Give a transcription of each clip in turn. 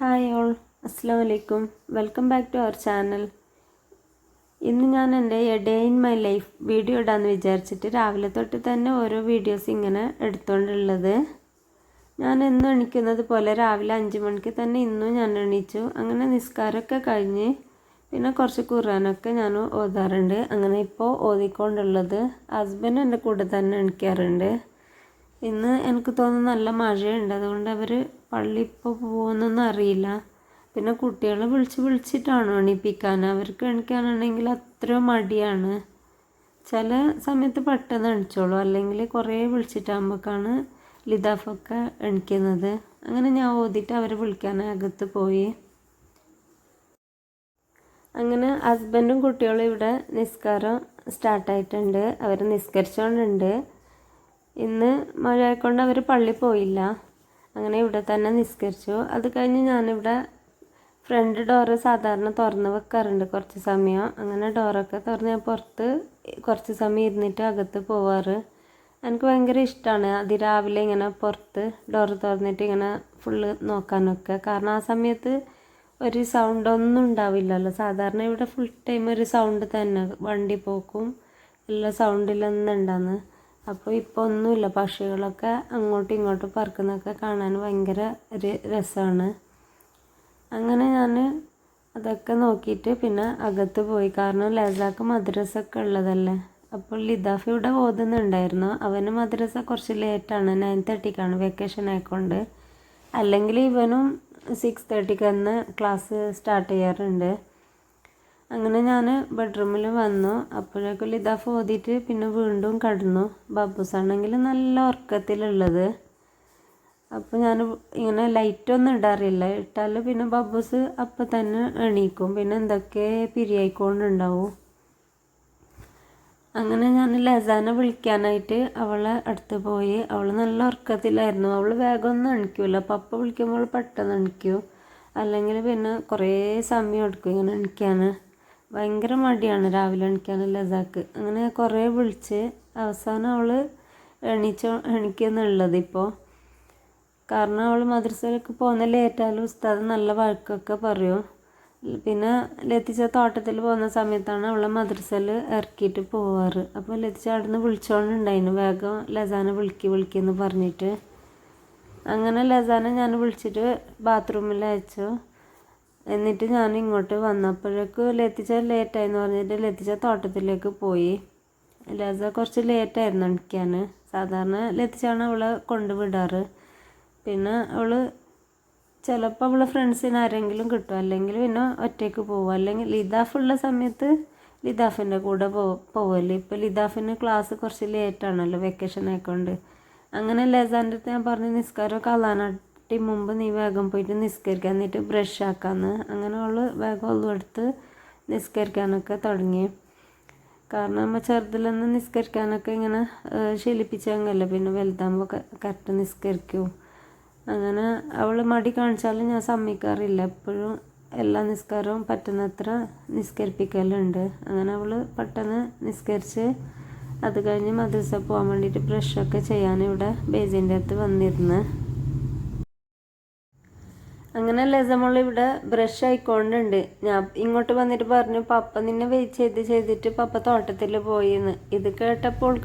Hi all അസ്സാം വലൈക്കും welcome back to our channel ഇന്ന് ഞാൻ എന്റെ a day in my life video ഇടാമെന്ന് വിചാരിച്ചിട്ട് രാവിലെ തൊട്ട് തന്നെ ഓരോ വീഡിയോസ് ഇങ്ങനെ എടുത്തുകൊണ്ടുള്ളത് ഞാൻ എന്നും എണീക്കുന്നത് പോലെ രാവിലെ അഞ്ച് മണിക്ക് തന്നെ ഇന്നും ഞാൻ എണീച്ചു. അങ്ങനെ നിസ്കാരമൊക്കെ കഴിഞ്ഞ് പിന്നെ കുറച്ച് കുറാനൊക്കെ ഞാൻ ഓതാറുണ്ട്. അങ്ങനെ ഇപ്പോൾ ഓതിക്കൊണ്ടുള്ളത് ഹസ്ബൻഡ് എന്റെ കൂടെ തന്നെ എണിക്കാറുണ്ട്. ഇന്ന് എനിക്ക് തോന്നുന്നു നല്ല മഴയുണ്ട്. അതുകൊണ്ട് അവർ പള്ളി ഇപ്പോൾ പോകുന്നൊന്നും അറിയില്ല പിന്നെ കുട്ടികളെ വിളിച്ച് വിളിച്ചിട്ടാണ് എണീപ്പിക്കാൻ അവർക്ക് എണിക്കാനാണെങ്കിൽ അത്ര മടിയാണ്. ചില സമയത്ത് പെട്ടെന്ന് എണിച്ചോളൂ. അല്ലെങ്കിൽ കുറേ വിളിച്ചിട്ടാകുമ്പോഴേക്കാണ് ലിതാഫൊക്കെ എണിക്കുന്നത്. അങ്ങനെ ഞാൻ ഓതിയിട്ട് അവരെ വിളിക്കാൻ അകത്ത് പോയി. അങ്ങനെ ഹസ്ബൻഡും കുട്ടികളും ഇവിടെ നിസ്കാരം സ്റ്റാർട്ടായിട്ടുണ്ട്. അവർ നിസ്കരിച്ചുകൊണ്ടുണ്ട് ഇന്ന് മഴയായിക്കൊണ്ട് അവർ പള്ളി പോയില്ല. അങ്ങനെ ഇവിടെ തന്നെ നിസ്കരിച്ചു. അത് കഴിഞ്ഞ് ഞാനിവിടെ ഫ്രണ്ട് ഡോറ് സാധാരണ തുറന്ന് വെക്കാറുണ്ട് കുറച്ച് സമയം. അങ്ങനെ ഡോറൊക്കെ തുറന്ന് ഞാൻ പുറത്ത് കുറച്ച് സമയം ഇരുന്നിട്ട് അകത്ത് പോവാറ്. എനിക്ക് ഭയങ്കര ഇഷ്ടമാണ് അതിരാവിലെ ഇങ്ങനെ പുറത്ത് ഡോറ് തുറന്നിട്ട് ഇങ്ങനെ ഫുള്ള് നോക്കാനൊക്കെ. കാരണം ആ സമയത്ത് ഒരു സൗണ്ട് ഒന്നും ഉണ്ടാവില്ലല്ലോ. സാധാരണ ഇവിടെ ഫുൾ ടൈം ഒരു സൗണ്ട് തന്നെ. വണ്ടി പോക്കും എല്ലാ സൗണ്ടിലൊന്നും ഉണ്ടാന്ന്. അപ്പോൾ ഇപ്പോൾ ഒന്നുമില്ല. പക്ഷികളൊക്കെ അങ്ങോട്ടും ഇങ്ങോട്ടും പറക്കുന്നതൊക്കെ കാണാൻ ഭയങ്കര ഒരു രസമാണ്. അങ്ങനെ ഞാൻ അതൊക്കെ നോക്കിയിട്ട് പിന്നെ അകത്ത് പോയി. കാരണം ലസാക്ക് മദ്രസ ഒക്കെ ഉള്ളതല്ലേ? അപ്പോൾ ലിദാഫ് ഇവിടെ ഓതുന്നുണ്ടായിരുന്നു. അവന് മദ്രസ കുറച്ച് ലേറ്റാണ് നയൻ തേർട്ടിക്കാണ് വെക്കേഷൻ ആയിക്കൊണ്ട്. അല്ലെങ്കിൽ ഇവനും സിക്സ് തേർട്ടിക്ക് തന്നെ ക്ലാസ് സ്റ്റാർട്ട് ചെയ്യാറുണ്ട്. അങ്ങനെ ഞാൻ ബെഡ്റൂമിൽ വന്നു. അപ്പോഴേക്കും ലിതാഫ് ഓതിയിട്ട് പിന്നെ വീണ്ടും കടന്നു. ബബ്ബൂസ് ആണെങ്കിൽ നല്ല ഉറക്കത്തിലുള്ളത്. അപ്പോൾ ഞാൻ ഇങ്ങനെ ലൈറ്റൊന്നും ഇടാറില്ല. ഇട്ടാൽ പിന്നെ ബബ്ബൂസ് അപ്പം തന്നെ എണീക്കും. പിന്നെ എന്തൊക്കെ പിരിയായിക്കൊണ്ടുണ്ടാവും. അങ്ങനെ ഞാൻ ലസാനെ വിളിക്കാനായിട്ട് അവളെ അടുത്ത് പോയി. അവൾ നല്ല ഉറക്കത്തിലായിരുന്നു. അവൾ വേഗം ഒന്നും എണിക്കൂല. പപ്പ വിളിക്കുമ്പോൾ പെട്ടെന്ന് എണിക്കും. അല്ലെങ്കിൽ പിന്നെ കുറേ സമയം എടുക്കും ഇങ്ങനെ എണിക്കാൻ ഭയങ്കര മടിയാണ്. രാവിലെ എണീക്കാനുള്ള ഇതാക്ക് അങ്ങനെ കുറേ വിളിച്ച് അവസാനം അവൾ എണീച്ചോ എണിക്കുന്നുള്ളത് ഇപ്പോൾ കാരണം അവൾ മദ്രസയിലേക്ക് പോകുന്ന ലേറ്റാലും ഉസ്താദ് നല്ല വഴക്കൊക്കെ പറയും. പിന്നെ ലത്തിച്ച തോട്ടത്തിൽ പോകുന്ന സമയത്താണ് അവളെ മദ്രസയിൽ ഇറക്കിയിട്ട് പോവാറ്. അപ്പോൾ ലത്തിച്ച അവിടെ നിന്ന് വിളിച്ചോണ്ടുണ്ടായിരുന്നു വേഗം ലസാനെ വിളിക്ക് വിളിക്കുന്നു പറഞ്ഞിട്ട്. അങ്ങനെ ലസാനെ ഞാൻ വിളിച്ചിട്ട് ബാത്റൂമിൽ അയച്ചു. എന്നിട്ട് ഞാൻ ഇങ്ങോട്ട് വന്നപ്പോഴേക്ക് ലത്തിച്ച ലേറ്റായെന്ന് പറഞ്ഞിട്ട് ലത്തിച്ച തോട്ടത്തിലേക്ക് പോയി. ലസ കുറച്ച് ലേറ്റായിരുന്നു എണിക്കാൻ സാധാരണ ലത്തിച്ചാണ് അവളെ കൊണ്ടുവിടാറ് പിന്നെ അവൾ ചിലപ്പോൾ അവളെ ഫ്രണ്ട്സിന് ആരെങ്കിലും കിട്ടും. അല്ലെങ്കിൽ പിന്നെ ഒറ്റയ്ക്ക് പോകും അല്ലെങ്കിൽ ലിതാഫുള്ള സമയത്ത് ലിതാഫിന്റെ കൂടെ പോ പോവല്ലേ ഇപ്പോൾ ലിതാഫിന് ക്ലാസ് കുറച്ച് ലേറ്റാണല്ലോ വെക്കേഷൻ ആയിക്കൊണ്ട് അങ്ങനെ ലസാന്റെ അടുത്ത് ഞാൻ പറഞ്ഞു നിസ്കാരം കലാനാട്ടി മുമ്പ് നീ വേഗം പോയിട്ട് നിസ്കരിക്കാൻ എന്നിട്ട് ബ്രഷ് ആക്കാന്ന്. അങ്ങനെ അവൾ വേഗം ഒന്നും എടുത്ത് നിസ്കരിക്കാനൊക്കെ തുടങ്ങി. കാരണം നമ്മൾ ചെറുതിലൊന്ന് നിസ്കരിക്കാനൊക്കെ ഇങ്ങനെ ശീലിപ്പിച്ചെങ്കല്ല പിന്നെ വലുതാകുമ്പോൾ കറക്റ്റ് നിസ്കരിക്കും. അങ്ങനെ അവൾ മടി കാണിച്ചാലും ഞാൻ സമ്മതിക്കാറില്ല. എപ്പോഴും എല്ലാ നിസ്കാരവും പറ്റുന്നത്ര നിസ്കരിപ്പിക്കലുണ്ട്. അങ്ങനെ അവൾ പെട്ടെന്ന് നിസ്കരിച്ച് അത് കഴിഞ്ഞ് മദ്രസ പോകാൻ വേണ്ടിയിട്ട് ബ്രഷൊക്കെ ചെയ്യാൻ ഇവിടെ ബേസിന്റെ അടുത്ത് വന്നിരുന്ന്. അങ്ങനെ നമ്മൾ ഇവിടെ ബ്രഷ് ആയിക്കൊണ്ടുണ്ട്. ഞാൻ ഇങ്ങോട്ട് വന്നിട്ട് പറഞ്ഞു പപ്പ നിന്നെ വെയിറ്റ് ചെയ്ത് ചെയ്തിട്ട് പപ്പ തോട്ടത്തിൽ പോയിന്ന്. ഇത് കേട്ടപ്പോൾ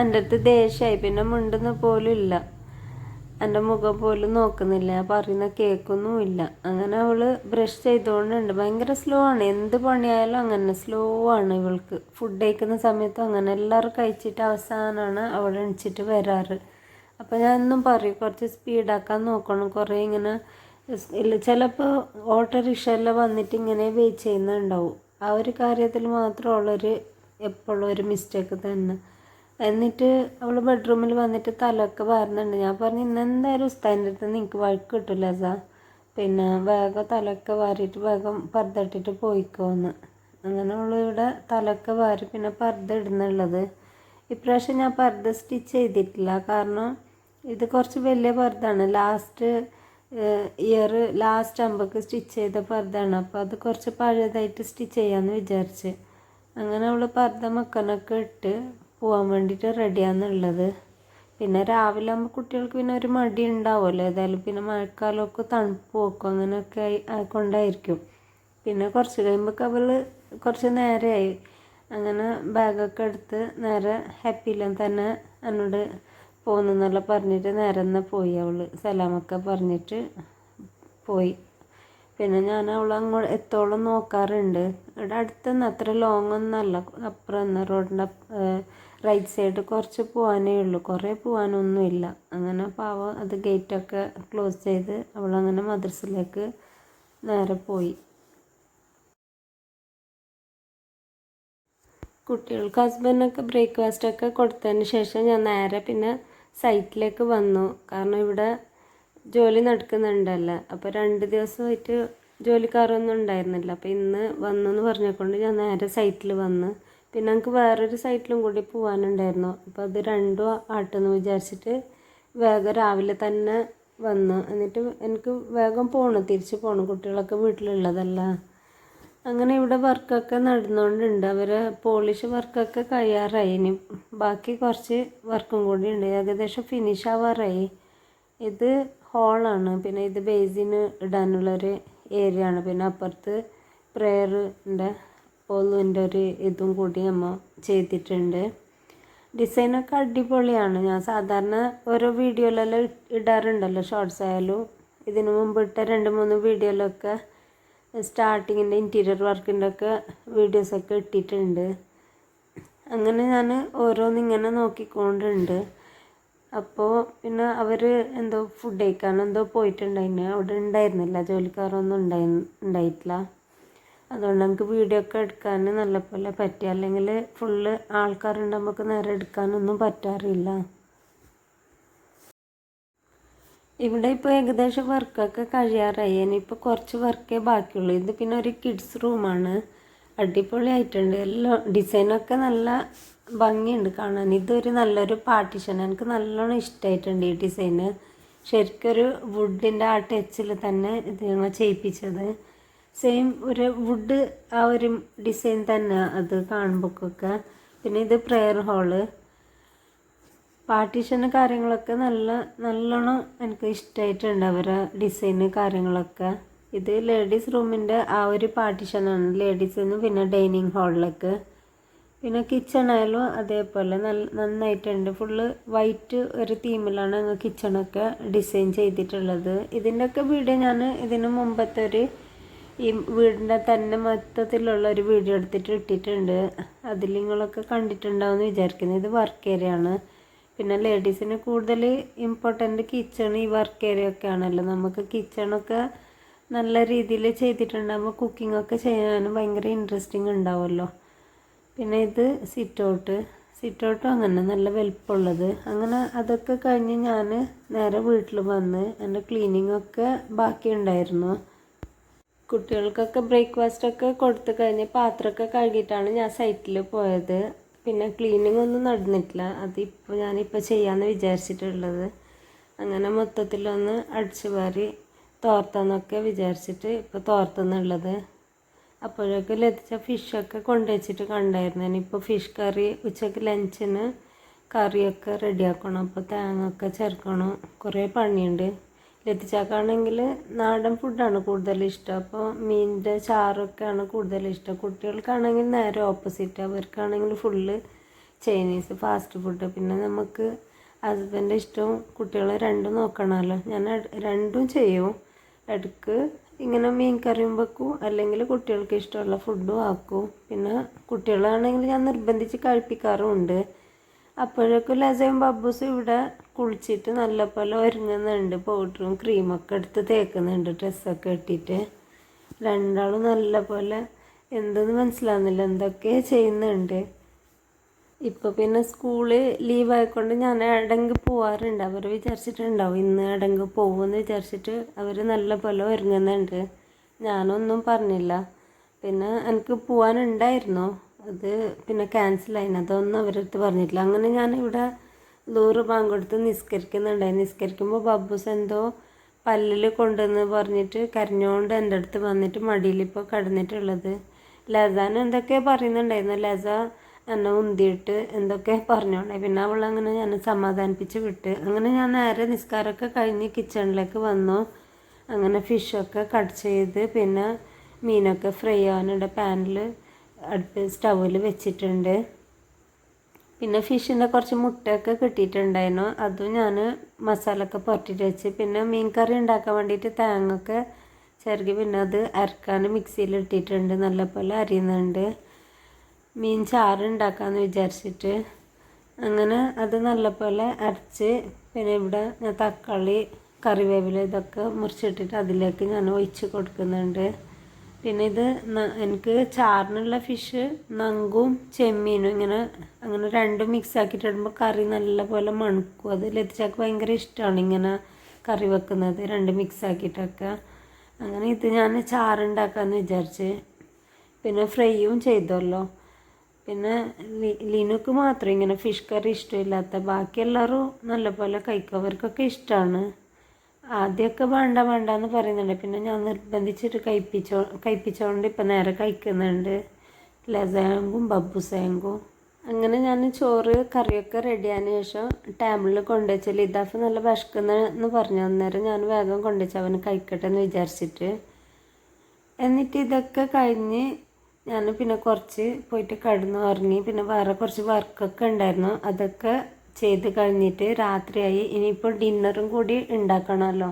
എന്റെ അടുത്ത് ദേഷ്യമായി പിന്നെ മിണ്ടുന്ന പോലും ഇല്ല. എന്റെ മുഖം പോലും നോക്കുന്നില്ല. പറയുന്ന കേൾക്കൊന്നുമില്ല. അങ്ങനെ അവൾ ബ്രഷ് ചെയ്തുകൊണ്ടുണ്ട് ഭയങ്കര സ്ലോ ആണ്. എന്ത് പണിയായാലും അങ്ങനെ സ്ലോ ആണ് ഇവൾക്ക്. ഫുഡ് കഴിക്കുന്ന സമയത്തും അങ്ങനെ എല്ലാവരും കഴിച്ചിട്ട് അവസാനമാണ് അവൾ എണിച്ചിട്ട് വരാറ്. അപ്പോൾ ഞാൻ എന്നും പറയും കുറച്ച് സ്പീഡാക്കാൻ നോക്കണം. കുറേ ഇങ്ങനെ ചിലപ്പോൾ ഓട്ടോറിക്ഷയെല്ലാം വന്നിട്ട് ഇങ്ങനെ വെയിറ്റ് ചെയ്യുന്നുണ്ടാവും. ആ ഒരു കാര്യത്തിൽ മാത്രം ഉള്ളൊരു എപ്പോഴും ഒരു മിസ്റ്റേക്ക് തന്നെ. എന്നിട്ട് അവൾ ബെഡ്റൂമിൽ വന്നിട്ട് തലയൊക്കെ വാരുന്നുണ്ട്. ഞാൻ പറഞ്ഞു ഇന്ന് എന്തായാലും ഉസ്താദിന്റെ അടുത്ത് നിനക്ക് വഴക്ക് കിട്ടില്ല സാ പിന്നെ വേഗം തലയൊക്കെ വാരിയിട്ട് വേഗം പർദ്ദട്ടിട്ട് പോയിക്കോന്ന് അങ്ങനെ ഉള്ളിവിടെ തലയൊക്കെ വാരി പിന്നെ പർദ്ദ ഇടുന്നുള്ളത്. ഇപ്രാവശ്യം ഞാൻ പർദ്ദ സ്റ്റിച്ച് ചെയ്തിട്ടില്ല. കാരണം ഇത് കുറച്ച് വലിയ പർദ്ദാണ്. ലാസ്റ്റ് ഇയർ ലാസ്റ്റ് അമ്പക്ക് സ്റ്റിച്ച് ചെയ്ത പർദ്ദയാണ്. അപ്പോൾ അത് കുറച്ച് പഴയതായിട്ട് സ്റ്റിച്ച് ചെയ്യാമെന്ന് വിചാരിച്ച്. അങ്ങനെ അവൾ പർദ്ദ മക്കനൊക്കെ ഇട്ട് പോകാൻ വേണ്ടിയിട്ട് റെഡിയാണെന്നുള്ളത് പിന്നെ രാവിലെ ആകുമ്പോൾ കുട്ടികൾക്ക് പിന്നെ ഒരു മടി ഉണ്ടാവുമല്ലോ. ഏതായാലും പിന്നെ മഴക്കാലമൊക്കെ തണുപ്പ് പോക്കും അങ്ങനെയൊക്കെ ആയി ആയിക്കൊണ്ടായിരിക്കും പിന്നെ കുറച്ച് കഴിയുമ്പോൾ അവൾ കുറച്ച് നേരമായി അങ്ങനെ ബാഗൊക്കെ എടുത്ത് നേരെ ഹാപ്പിയിലും തന്നെ എന്നോട് പോകുന്നെന്നെല്ലാം പറഞ്ഞിട്ട് നേരം പോയി അവൾ സലാമൊക്കെ പറഞ്ഞിട്ട് പോയി. പിന്നെ ഞാൻ അവൾ അങ്ങോട്ട് എത്തോളം നോക്കാറുണ്ട്. ഇവിടെ അടുത്തുനിന്ന് അത്ര ലോങ് ഒന്നല്ല. അപ്പുറം റോഡിന്റെ റൈറ്റ് സൈഡ് കുറച്ച് പോകാനേ ഉള്ളൂ. കുറേ പോകാനൊന്നുമില്ല അങ്ങനെ പാവം അത് ഗേറ്റൊക്കെ ക്ലോസ് ചെയ്ത് അവളങ്ങനെ മദ്രസയിലേക്ക് നേരെ പോയി. കുട്ടികൾക്ക് ഹസ്ബൻഡൊക്കെ ബ്രേക്ക്ഫാസ്റ്റൊക്കെ കൊടുത്തതിന് ശേഷം ഞാൻ നേരെ പിന്നെ സൈറ്റിലേക്ക് വന്നു. കാരണം ഇവിടെ ജോലി നടക്കുന്നുണ്ടല്ലോ. അപ്പോൾ രണ്ട് ദിവസമായിട്ട് ജോലിക്കാരൊന്നും ഉണ്ടായിരുന്നില്ല. അപ്പോൾ ഇന്ന് വന്നു എന്ന് പറഞ്ഞുകൊണ്ട് ഞാൻ നേരെ സൈറ്റിൽ വന്ന്. പിന്നെ എനിക്ക് വേറൊരു സൈറ്റിലും കൂടി പോകാനുണ്ടായിരുന്നു അപ്പോൾ അത് രണ്ടും ആട്ടെന്ന് വിചാരിച്ചിട്ട് വേഗം രാവിലെ തന്നെ വന്നു. എന്നിട്ട് എനിക്ക് വേഗം പോകണം തിരിച്ച് പോകണം കുട്ടികളൊക്കെ വീട്ടിലുള്ളതല്ല. അങ്ങനെ ഇവിടെ വർക്കൊക്കെ നടന്നുകൊണ്ടുണ്ട് അവർ പോളിഷ് വർക്കൊക്കെ കഴിയാറായി. ഇനി ബാക്കി കുറച്ച് വർക്കും കൂടി ഉണ്ട്. ഏകദേശം ഫിനിഷ് ആവാറായി. ഇത് ഹോളാണ് പിന്നെ ഇത് ബേസിന് ഇടാനുള്ളൊരു ഏരിയ ആണ്. പിന്നെ അപ്പുറത്ത് പ്രേയറിന്റെ പോലുവിന്റെ ഒരു ഇതും കൂടി നമ്മൾ ചെയ്തിട്ടുണ്ട്. ഡിസൈനൊക്കെ അടിപൊളിയാണ്. ഞാൻ സാധാരണ ഓരോ വീഡിയോയിലെല്ലാം ഇടാറുണ്ടല്ലോ. ഷോർട്സ് ആയാലും ഇതിനു മുമ്പ് ഇട്ട രണ്ട് മൂന്ന് വീഡിയോയിലൊക്കെ സ്റ്റാർട്ടിങ്ങിന്റെ ഇന്റീരിയർ വർക്കിന്റെ ഒക്കെ വീഡിയോസൊക്കെ ഇട്ടിട്ടുണ്ട്. അങ്ങനെ ഞാൻ ഓരോന്നിങ്ങനെ നോക്കിക്കൊണ്ടുണ്ട്. അപ്പോൾ പിന്നെ അവർ എന്തോ ഫുഡ് കഴിക്കാൻ എന്തോ പോയിട്ടുണ്ടായിരുന്നു അവിടെ ഉണ്ടായിരുന്നില്ല. ജോലിക്കാരൊന്നും ഉണ്ടായി ഉണ്ടായിട്ടില്ല. അതുകൊണ്ട് നമുക്ക് വീഡിയോ ഒക്കെ എടുക്കാൻ നല്ലപോലെ പറ്റി അല്ലെങ്കിൽ ഫുള്ള് നമുക്ക് നേരെ എടുക്കാനൊന്നും പറ്റാറില്ല. ഇവിടെ ഇപ്പോൾ ഏകദേശം വർക്കൊക്കെ കഴിയാറായി. ഇനിയിപ്പോൾ കുറച്ച് വർക്കേ ബാക്കിയുള്ളൂ. ഇത് പിന്നെ ഒരു കിഡ്സ് റൂമാണ് അടിപൊളിയായിട്ടുണ്ട്. എല്ലാം ഡിസൈനൊക്കെ നല്ല ഭംഗിയുണ്ട് കാണാൻ. ഇതൊരു നല്ലൊരു പാർട്ടിഷൻ എനിക്ക് നല്ലോണം ഇഷ്ടമായിട്ടുണ്ട് ഈ ഡിസൈന് ശരിക്കൊരു വുഡിന്റെ ആ ടച്ചിൽ തന്നെ ഇത് ഞങ്ങൾ ചെയ്യിപ്പിച്ചത്. സെയിം ഒരു വുഡ് ആ ഒരു ഡിസൈൻ തന്നെ അത് കാണുമ്പോഴൊക്കെ പിന്നെ ഇത് പ്രെയർ ഹാൾ പാർട്ടീഷന് കാര്യങ്ങളൊക്കെ നല്ല നല്ലോണം എനിക്ക് ഇഷ്ടമായിട്ടുണ്ട് അവരെ ഡിസൈന് കാര്യങ്ങളൊക്കെ. ഇത് ലേഡീസ് റൂമിന്റെ ആ ഒരു പാർട്ടീഷനാണ്. ലേഡീസിന്ന് പിന്നെ ഡൈനിങ് ഹാളിലേക്ക്. പിന്നെ കിച്ചൺ ആയാലും അതേപോലെ നല്ല നന്നായിട്ടുണ്ട്. ഫുള്ള് വൈറ്റ് ഒരു തീമിലാണ് ഞങ്ങൾ കിച്ചണൊക്കെ ഡിസൈൻ ചെയ്തിട്ടുള്ളത്. ഇതിന്റെയൊക്കെ വീഡിയോ ഞാൻ ഇതിന് മുമ്പത്തെ ഒരു ഈ വീടിന്റെ തന്നെ മൊത്തത്തിലുള്ള ഒരു വീഡിയോ എടുത്തിട്ട് ഇട്ടിട്ടുണ്ട്. അതിൽ നിങ്ങളൊക്കെ കണ്ടിട്ടുണ്ടാവുമെന്ന് വിചാരിക്കുന്നു. ഇത് വർക്ക് ഏരിയ ആണ് പിന്നെ ലേഡീസിന് കൂടുതൽ ഇമ്പോർട്ടന്റ് കിച്ചൺ ഈ വർക്ക് ഏരിയ ഒക്കെ ആണല്ലോ. നമുക്ക് കിച്ചണൊക്കെ നല്ല രീതിയിൽ ചെയ്തിട്ടുണ്ടാകുമ്പോൾ ഒക്കെ ചെയ്യാനും ഭയങ്കര ഇൻട്രസ്റ്റിംഗ് ഉണ്ടാവുമല്ലോ. പിന്നെ ഇത് സിറ്റൗട്ട് ഔട്ട് സിറ്റ് ഔട്ടും അങ്ങനെ നല്ല വലിപ്പമുള്ളത്. അങ്ങനെ അതൊക്കെ കഴിഞ്ഞ് ഞാൻ നേരെ വീട്ടിൽ വന്ന് എന്റെ ക്ലീനിങ് ഒക്കെ ബാക്കിയുണ്ടായിരുന്നു കുട്ടികൾക്കൊക്കെ ബ്രേക്ക്ഫാസ്റ്റൊക്കെ കൊടുത്തു കഴിഞ്ഞ് പാത്രമൊക്കെ കഴുകിയിട്ടാണ് ഞാൻ സൈറ്റിൽ പോയത്. പിന്നെ ക്ലീനിങ് ഒന്നും നടന്നിട്ടില്ല. അതിപ്പോൾ ഞാനിപ്പോൾ ചെയ്യാമെന്ന് വിചാരിച്ചിട്ടുള്ളത്. അങ്ങനെ മൊത്തത്തിലൊന്ന് അടിച്ചു വാരി തോർത്തെന്നൊക്കെ വിചാരിച്ചിട്ട് ഇപ്പോൾ തോർത്തെന്നുള്ളത്. അപ്പോഴൊക്കെ ലഭിച്ച ഫിഷൊക്കെ കൊണ്ടുവച്ചിട്ട് കണ്ടായിരുന്നു. ഇനിയിപ്പോൾ ഫിഷ് കറി ഉച്ചയ്ക്ക് ലഞ്ചിന് കറിയൊക്കെ റെഡിയാക്കണം അപ്പോൾ തേങ്ങ ഒക്കെ ചേർക്കണം. കുറേ പണിയുണ്ട്. ലതിച്ചാക്കാണെങ്കിൽ നാടൻ ഫുഡാണ് കൂടുതൽ ഇഷ്ടം അപ്പോൾ മീനിന്റെ ചാറൊക്കെയാണ് കൂടുതൽ ഇഷ്ടം കുട്ടികൾക്കാണെങ്കിൽ നേരെ ഓപ്പോസിറ്റ് അവർക്കാണെങ്കിൽ ഫുള്ള് ചൈനീസ് ഫാസ്റ്റ് ഫുഡ് പിന്നെ നമുക്ക് ഹസ്ബൻഡ് ഇഷ്ടവും കുട്ടികളെ രണ്ടും നോക്കണമല്ലോ. ഞാൻ രണ്ടും ചെയ്യും. ഇടയ്ക്ക് ഇങ്ങനെ മീൻ കറിയും വെക്കും. അല്ലെങ്കിൽ കുട്ടികൾക്ക് ഇഷ്ടമുള്ള ഫുഡും ആക്കും. പിന്നെ കുട്ടികളാണെങ്കിൽ ഞാൻ നിർബന്ധിച്ച് കഴിപ്പിക്കാറുമുണ്ട് അപ്പോഴേക്കും ലസയും ബബ്ബൂസും ഇവിടെ കുളിച്ചിട്ട് നല്ലപോലെ ഒരുങ്ങുന്നുണ്ട്. പൗഡറും ക്രീമൊക്കെ എടുത്ത് തേക്കുന്നുണ്ട്. ഡ്രസ്സൊക്കെ ഇട്ടിട്ട്. രണ്ടാളും നല്ലപോലെ എന്തെന്ന് മനസ്സിലാവുന്നില്ല. എന്തൊക്കെ ചെയ്യുന്നുണ്ട്. ഇപ്പോൾ പിന്നെ സ്കൂൾ ലീവായിക്കൊണ്ട് ഞാൻ എവിടെങ്കിൽ പോവാറുണ്ട്. അവർ വിചാരിച്ചിട്ടുണ്ടാവും ഇന്ന് എവിടെങ്കിൽ പോകുമെന്ന് വിചാരിച്ചിട്ട് അവർ നല്ല പോലെ ഒരുങ്ങുന്നുണ്ട്. ഞാനൊന്നും പറഞ്ഞില്ല. പിന്നെ എനിക്ക് പോകാനുണ്ടായിരുന്നു അത് പിന്നെ ക്യാൻസലായി അതൊന്നും അവരടുത്ത് പറഞ്ഞിട്ടില്ല. അങ്ങനെ ഞാൻ ഇവിടെ ദൂറ് പങ്കെടുത്ത് നിസ്കരിക്കുന്നുണ്ടായി നിസ്കരിക്കുമ്പോൾ ബബ്ബൂസ് എന്തോ പല്ലിൽ കൊണ്ടുവന്ന് പറഞ്ഞിട്ട് കരഞ്ഞുകൊണ്ട് എന്റെ അടുത്ത് വന്നിട്ട് മടിയിൽ ഇപ്പോൾ കിടന്നിട്ടുള്ളത്. ലസാൻ എന്തൊക്കെയോ പറയുന്നുണ്ടായിരുന്നു? ലസ എന്നെ ഉന്തിയിട്ട് എന്തൊക്കെ പറഞ്ഞോണ്ടേ? പിന്നെ അവളങ്ങനെ ഞാൻ സമാധാനിപ്പിച്ച് വിട്ട്. അങ്ങനെ ഞാൻ നേരെ നിസ്കാരമൊക്കെ കഴിഞ്ഞ് കിച്ചണിലേക്ക് വന്നു. അങ്ങനെ ഫിഷൊക്കെ കട്ട് ചെയ്ത് പിന്നെ മീനൊക്കെ ഫ്രൈ ആവാനുണ്ട്. പാനിൽ അടുപ്പ് സ്റ്റൗവിൽ വെച്ചിട്ടുണ്ട്. പിന്നെ ഫിഷിന്റെ കുറച്ച് മുട്ടയൊക്കെ കിട്ടിയിട്ടുണ്ടായിരുന്നു. അതും ഞാൻ മസാലയൊക്കെ പുരട്ടിയിട്ട് വെച്ച്. പിന്നെ മീൻ കറി ഉണ്ടാക്കാൻ വേണ്ടിയിട്ട് തേങ്ങയൊക്കെ ചിരകി പിന്നെ അത് അരക്കാൻ മിക്സിയിൽ ഇട്ടിട്ടുണ്ട്. നല്ലപോലെ അരിയുന്നുണ്ട്. മീൻ ചാറ് ഉണ്ടാക്കാമെന്ന് വിചാരിച്ചിട്ട്. അങ്ങനെ അത് നല്ലപോലെ അരച്ച് പിന്നെ ഇവിടെ ഞാൻ തക്കാളി കറിവേപ്പില ഇതൊക്കെ മുറിച്ചിട്ടിട്ട് അതിലേക്ക് ഞാൻ ഒഴിച്ച് കൊടുക്കുന്നുണ്ട്. പിന്നെ ഇത് എനിക്ക് ചാറിനുള്ള ഫിഷ് നങ്കും ചെമ്മീനും ഇങ്ങനെ അങ്ങനെ രണ്ടും മിക്സ് ആക്കിയിട്ട് ഇടുമ്പോൾ കറി നല്ലപോലെ മണക്കും. അത് ലത്തിച്ചാക്ക് ഭയങ്കര ഇഷ്ടമാണ് ഇങ്ങനെ കറി വെക്കുന്നത്. രണ്ട് മിക്സ് ആക്കിയിട്ടൊക്കെ. അങ്ങനെ ഇത് ഞാൻ ചാറുണ്ടാക്കാമെന്ന് വിചാരിച്ച്. പിന്നെ ഫ്രൈയും ചെയ്തല്ലോ പിന്നെ ലിനുക്ക് മാത്രം ഇങ്ങനെ ഫിഷ് കറി ഇഷ്ടമില്ലാത്ത. ബാക്കി എല്ലാവരും നല്ലപോലെ കഴിക്കും. അവർക്കൊക്കെ ഇഷ്ടമാണ് ആദ്യമൊക്കെ വേണ്ട വേണ്ട എന്ന് പറയുന്നുണ്ട്. പിന്നെ ഞാൻ നിർബന്ധിച്ചിട്ട് കഴിപ്പിച്ചോ കഴിപ്പിച്ചോണ്ട് ഇപ്പം നേരെ കഴിക്കുന്നുണ്ട്. ലസാങ്കും ബബ്ബുസാങ്കും. അങ്ങനെ ഞാൻ ചോറ് കറിയൊക്കെ റെഡിയായതിനു ശേഷം ടേബിളിൽ കൊണ്ടുവച്ചാൽ ലിതാഫ് നല്ല വിശക്കുന്നെന്ന് പറഞ്ഞു. അന്നേരം ഞാൻ വേഗം കൊണ്ടുവച്ച് അവന് കഴിക്കട്ടെ എന്ന് വിചാരിച്ചിട്ട്. എന്നിട്ട് ഇതൊക്കെ കഴിഞ്ഞ് ഞാൻ പിന്നെ കുറച്ച് പോയിട്ട് കടന്നു ഉറങ്ങി. പിന്നെ വേറെ കുറച്ച് വർക്കൊക്കെ ഉണ്ടായിരുന്നു. അതൊക്കെ ചെയ്ത് കഴിഞ്ഞിട്ട് രാത്രിയായി. ഇനിയിപ്പോൾ ഡിന്നറും കൂടി ഉണ്ടാക്കണമല്ലോ.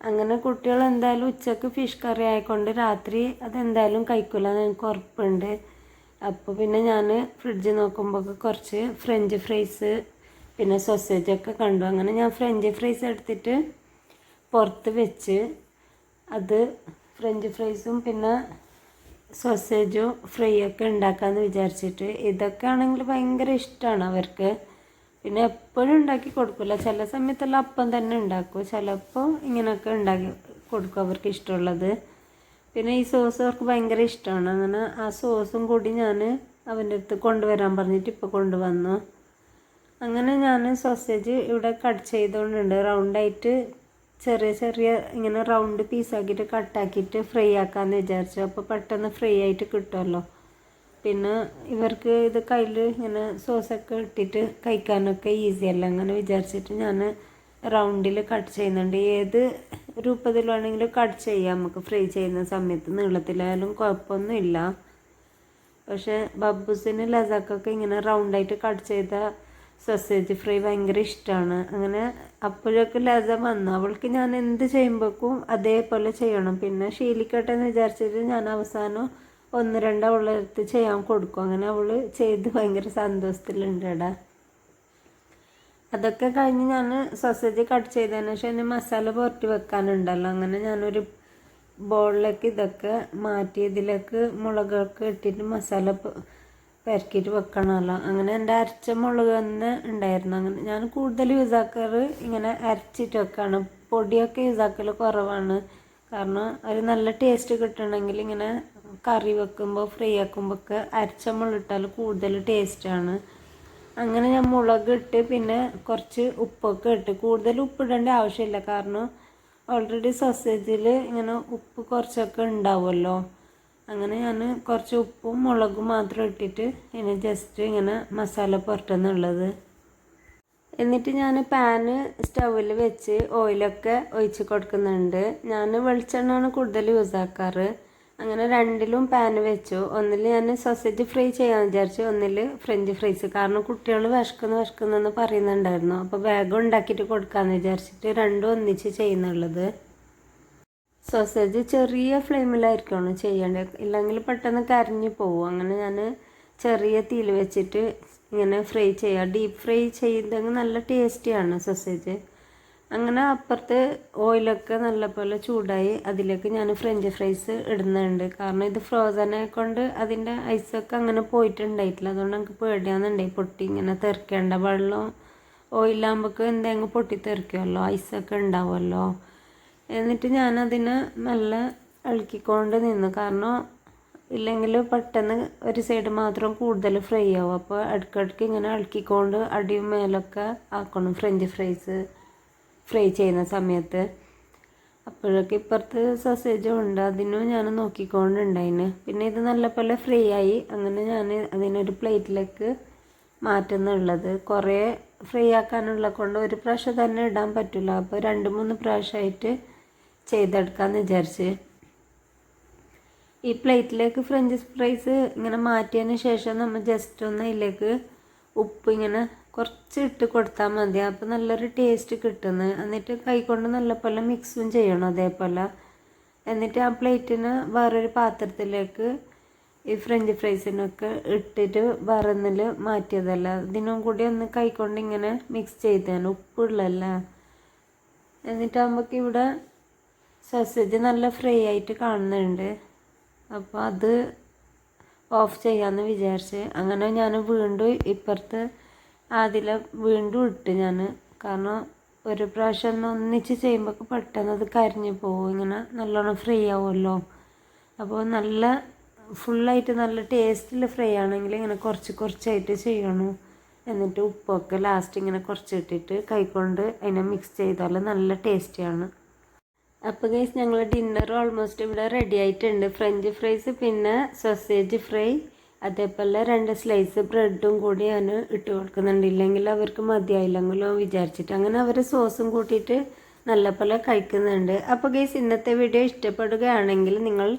അങ്ങനെ കുട്ടികൾ എന്തായാലും ഉച്ചയ്ക്ക് ഫിഷ് കറി ആയിക്കൊണ്ട് രാത്രി അതെന്തായാലും കഴിക്കില്ല എന്ന് എനിക്ക് ഉറപ്പുണ്ട്. അപ്പോൾ പിന്നെ ഞാൻ ഫ്രിഡ്ജ് നോക്കുമ്പോൾ കുറച്ച് ഫ്രഞ്ച് ഫ്രൈസ് പിന്നെ സൊസേജൊക്കെ കണ്ടു. അങ്ങനെ ഞാൻ ഫ്രഞ്ച് ഫ്രൈസ് എടുത്തിട്ട് പുറത്ത് വെച്ച് അത് ഫ്രഞ്ച് ഫ്രൈസും പിന്നെ സൊസേജും ഫ്രൈ ഒക്കെ ഉണ്ടാക്കാമെന്ന് വിചാരിച്ചിട്ട്. ഇതൊക്കെ ആണെങ്കിൽ ഭയങ്കര ഇഷ്ടമാണ് അവർക്ക്. പിന്നെ എപ്പോഴും ഉണ്ടാക്കി കൊടുക്കില്ല ചില സമയത്തെല്ലാം അപ്പം തന്നെ ഉണ്ടാക്കും. ചിലപ്പോൾ ഇങ്ങനെയൊക്കെ ഉണ്ടാക്കി കൊടുക്കും അവർക്ക് ഇഷ്ടമുള്ളത്. പിന്നെ ഈ സോസ് അവർക്ക് ഭയങ്കര ഇഷ്ടമാണ്. അങ്ങനെ ആ സോസും കൂടി ഞാൻ അവന്റെ അടുത്ത് കൊണ്ടുവരാൻ പറഞ്ഞിട്ട് ഇപ്പോൾ കൊണ്ടുവന്നു. അങ്ങനെ ഞാൻ സോസേജ് ഇവിടെ കട്ട് ചെയ്തുകൊണ്ടുണ്ട് റൗണ്ടായിട്ട് ചെറിയ ചെറിയ ഇങ്ങനെ റൗണ്ട് പീസാക്കിയിട്ട് കട്ടാക്കിയിട്ട് ഫ്രൈ ആക്കാമെന്ന് വിചാരിച്ചു. അപ്പോൾ പെട്ടെന്ന് ഫ്രൈ ആയിട്ട് കിട്ടുമല്ലോ. പിന്നെ ഇവർക്ക് ഇത് കയ്യിൽ ഇങ്ങനെ സോസൊക്കെ ഇട്ടിട്ട് കഴിക്കാനൊക്കെ ഈസി അല്ല? അങ്ങനെ വിചാരിച്ചിട്ട് ഞാൻ റൗണ്ടിൽ കട്ട് ചെയ്യുന്നുണ്ട്. ഏത് രൂപത്തിൽ വേണമെങ്കിലും കട്ട് ചെയ്യാം നമുക്ക്. ഫ്രൈ ചെയ്യുന്ന സമയത്ത് നീളത്തിലായാലും കുഴപ്പമൊന്നുമില്ല. പക്ഷേ ബബ്ബൂസിന് ലസാക്കൊക്കെ ഇങ്ങനെ റൗണ്ടായിട്ട് കട്ട് ചെയ്ത സൊസേജ് ഫ്രൈ ഭയങ്കര ഇഷ്ടമാണ് അങ്ങനെ അപ്പോഴൊക്കെ ലസ വന്നു. അവൾക്ക് ഞാൻ എന്ത് ചെയ്യുമ്പോഴേക്കും അതേപോലെ ചെയ്യണം. പിന്നെ ശീലിക്കട്ടെ എന്ന് വിചാരിച്ചിട്ട് ഞാൻ അവസാനം ഒന്ന് രണ്ട് അവളെടുത്ത് ചെയ്യാൻ കൊടുക്കും. അങ്ങനെ അവൾ ചെയ്ത് ഭയങ്കര സന്തോഷത്തിലുണ്ട് അതൊക്കെ കഴിഞ്ഞ് ഞാൻ സൊസേജ് കട്ട് ചെയ്തതിന് ശേഷം എന്നെ മസാല പുരട്ടി വെക്കാനുണ്ടല്ലോ. അങ്ങനെ ഞാനൊരു ബോളിലേക്ക് ഇതൊക്കെ മാറ്റി ഇതിലേക്ക് മുളകൊക്കെ ഇട്ടിട്ട് മസാല പെരക്കിയിട്ട് വെക്കണമല്ലോ അങ്ങനെ എന്റെ അരച്ച മുളക് തന്നെ ഉണ്ടായിരുന്നു. അങ്ങനെ ഞാൻ കൂടുതൽ യൂസ് ആക്കാറ് ഇങ്ങനെ അരച്ചിട്ട് വെക്കാണ്. പൊടിയൊക്കെ യൂസ് ആക്കൽ കുറവാണ്. കാരണം ഒരു നല്ല ടേസ്റ്റ് കിട്ടണമെങ്കിൽ ഇങ്ങനെ കറി വെക്കുമ്പോൾ ഫ്രൈ ആക്കുമ്പോൾ ഒക്കെ അരച്ച മുളകിട്ടാൽ കൂടുതൽ ടേസ്റ്റാണ് അങ്ങനെ ഞാൻ മുളക് ഇട്ട് പിന്നെ കുറച്ച് ഉപ്പൊക്കെ ഇട്ട്. കൂടുതൽ ഉപ്പിടേണ്ട ആവശ്യമില്ല. കാരണം ഓൾറെഡി സോസേജിൽ ഇങ്ങനെ ഉപ്പ് കുറച്ചൊക്കെ ഉണ്ടാവുമല്ലോ. അങ്ങനെ ഞാൻ കുറച്ച് ഉപ്പും മുളകും മാത്രം ഇട്ടിട്ട് ഇനി ജസ്റ്റ് ഇങ്ങനെ മസാല പുരട്ടുന്നുള്ളത്. എന്നിട്ട് ഞാൻ പാന് സ്റ്റൗവിൽ വെച്ച് ഓയിലൊക്കെ ഒഴിച്ച് കൊടുക്കുന്നുണ്ട്. ഞാൻ വെളിച്ചെണ്ണയാണ് കൂടുതൽ യൂസ് ആക്കാറ്. അങ്ങനെ രണ്ടിലും പാൻ വെച്ചു. ഒന്നിൽ ഞാൻ സൊസൈറ്റി ഫ്രൈ ചെയ്യാൻ വിചാരിച്ചു. ഒന്നിൽ ഫ്രഞ്ച് ഫ്രൈസ് കാരണം കുട്ടികൾ വിശക്കുന്നു വിശക്കുന്നെന്ന് പറയുന്നുണ്ടായിരുന്നു. അപ്പോൾ വേഗം ഉണ്ടാക്കിയിട്ട് കൊടുക്കാമെന്ന് വിചാരിച്ചിട്ട് രണ്ടും ഒന്നിച്ച് ചെയ്യുന്നുള്ളത്. സോസേജ് ചെറിയ ഫ്ലെയിമിലായിരിക്കണം ചെയ്യേണ്ടത്. ഇല്ലെങ്കിൽ പെട്ടെന്ന് കരിഞ്ഞു പോകും അങ്ങനെ ഞാൻ ചെറിയ തീയിൽ വെച്ചിട്ട് ഇങ്ങനെ ഫ്രൈ ചെയ്യുക ഡീപ്പ് ഫ്രൈ ചെയ്തെങ്കിൽ നല്ല ടേസ്റ്റിയാണ് സോസേജ് അങ്ങനെ അപ്പുറത്ത് ഓയിലൊക്കെ നല്ലപോലെ ചൂടായി അതിലേക്ക് ഞാൻ ഫ്രഞ്ച് ഫ്രൈസ് ഇടുന്നുണ്ട്. കാരണം ഇത് ഫ്രോസനെ കൊണ്ട് അതിന്റെ ഐസൊക്കെ അങ്ങനെ പോയിട്ടുണ്ടായിട്ടില്ല. അതുകൊണ്ട് നമുക്ക് പേടിയാന്നുണ്ടായി പൊട്ടി ഇങ്ങനെ തെറിക്കേണ്ട വെള്ളം ഓയിലാകുമ്പോൾ എന്തെങ്കിലും പൊട്ടി തെറിക്കുമല്ലോ ഐസൊക്കെ ഉണ്ടാവുമല്ലോ? എന്നിട്ട് ഞാനതിനെ നല്ല ഇളക്കിക്കൊണ്ട് നിന്നു. കാരണം ഇല്ലെങ്കിൽ പെട്ടെന്ന് ഒരു സൈഡ് മാത്രം കൂടുതൽ ഫ്രൈ ആവും. അപ്പോൾ ഇടയ്ക്കിടയ്ക്ക് ഇങ്ങനെ ഇളക്കിക്കൊണ്ട് അടിയും മേലൊക്കെ ആക്കണം ഫ്രഞ്ച് ഫ്രൈസ് ഫ്രൈ ചെയ്യുന്ന സമയത്ത്. അപ്പോഴൊക്കെ ഇപ്പുറത്ത് സസേജും ഉണ്ട്. അതിനും ഞാൻ നോക്കിക്കൊണ്ടുണ്ടായിന്. പിന്നെ ഇത് നല്ലപോലെ ഫ്രൈ ആയി. അങ്ങനെ ഞാൻ അതിനൊരു പ്ലേറ്റിലേക്ക് മാറ്റുന്നുള്ളത്. കുറേ ഫ്രീ ആക്കാനുള്ള കൊണ്ട് ഒരു പ്രാവശ്യം തന്നെ ഇടാൻ പറ്റില്ല. അപ്പോൾ രണ്ട് മൂന്ന് പ്രാവശ്യമായിട്ട് ചെയ്തെടുക്കാമെന്ന് വിചാരിച്ച്. ഈ പ്ലേറ്റിലേക്ക് ഫ്രഞ്ച് ഫ്രൈസ് ഇങ്ങനെ മാറ്റിയതിന് ശേഷം നമ്മൾ ജസ്റ്റ് ഒന്ന് ഇതിലേക്ക് ഉപ്പ് ഇങ്ങനെ കുറച്ച് ഇട്ട് കൊടുത്താൽ മതി. അപ്പോൾ നല്ലൊരു ടേസ്റ്റ് കിട്ടുന്നത് എന്നിട്ട് കൈകൊണ്ട് നല്ലപോലെ മിക്സും ചെയ്യണം അതേപോലെ. എന്നിട്ട് ആ പ്ലേറ്റിന് വേറൊരു പാത്രത്തിലേക്ക് ഈ ഫ്രഞ്ച് ഫ്രൈസിനൊക്കെ ഇട്ടിട്ട് വേറൊന്നിൽ മാറ്റിയതല്ല? ഇതിനും കൂടി ഒന്ന് കൈക്കൊണ്ട് ഇങ്ങനെ മിക്സ് ചെയ്തതാണ് ഉപ്പുള്ളല്ല? എന്നിട്ടാകുമ്പോൾ ഇവിടെ സോസേജ് നല്ല ഫ്രൈ ആയിട്ട് കാണുന്നുണ്ട്. അപ്പോൾ അത് ഓഫ് ചെയ്യാമെന്ന് വിചാരിച്ച്. അങ്ങനെ ഞാൻ വീണ്ടും ഇപ്പുറത്ത് അതിൽ വീണ്ടും ഇട്ട് ഞാൻ കാരണം ഒരു പ്രാവശ്യം ഒന്ന് ഒന്നിച്ച് ചെയ്യുമ്പോൾ പെട്ടെന്ന് അത് കരിഞ്ഞു പോകും. ഇങ്ങനെ നല്ലോണം ഫ്രൈ ആവുമല്ലോ. അപ്പോൾ നല്ല ഫുള്ളായിട്ട് നല്ല ടേസ്റ്റിൽ ഫ്രൈ ആണെങ്കിൽ ഇങ്ങനെ കുറച്ച് കുറച്ചായിട്ട് ചെയ്യണം. എന്നിട്ട് ഉപ്പൊക്കെ ലാസ്റ്റ് ഇങ്ങനെ കുറച്ച് ഇട്ടിട്ട് കൈകൊണ്ട് അതിനെ മിക്സ് ചെയ്താൽ നല്ല ടേസ്റ്റിയാണ് അപ്പോൾ ഗൈസ് ഞങ്ങൾ ഡിന്നർ ഓൾമോസ്റ്റ് ഇവിടെ റെഡി ആയിട്ടുണ്ട്. ഫ്രഞ്ച് ഫ്രൈസ് പിന്നെ സൊസേജ് ഫ്രൈ അതേപോലെ രണ്ട് സ്ലൈസ് ബ്രെഡും കൂടി ഞാൻ ഇട്ട് കൊടുക്കുന്നുണ്ട്. ഇല്ലെങ്കിൽ അവർക്ക് മതിയായില്ലെങ്കിലോ വിചാരിച്ചിട്ട്. അങ്ങനെ അവർ സോസും കൂട്ടിയിട്ട് നല്ലപോലെ കഴിക്കുന്നുണ്ട്. അപ്പോൾ ഗൈസ് ഇന്നത്തെ വീഡിയോ ഇഷ്ടപ്പെടുകയാണെങ്കിൽ നിങ്ങൾ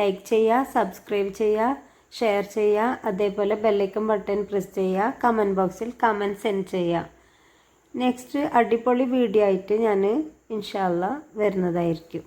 ലൈക്ക് ചെയ്യുക സബ്സ്ക്രൈബ് ചെയ്യുക ഷെയർ ചെയ്യുക അതേപോലെ ബെല്ലൈക്കൺ ബട്ടൺ പ്രസ് ചെയ്യുക കമന്റ് ബോക്സിൽ കമന്റ് സെൻഡ് ചെയ്യുക. നെക്സ്റ്റ് അടിപൊളി വീഡിയോ ആയിട്ട് ഞാൻ ഇൻഷാല്ല വരുന്നതായിരിക്കും.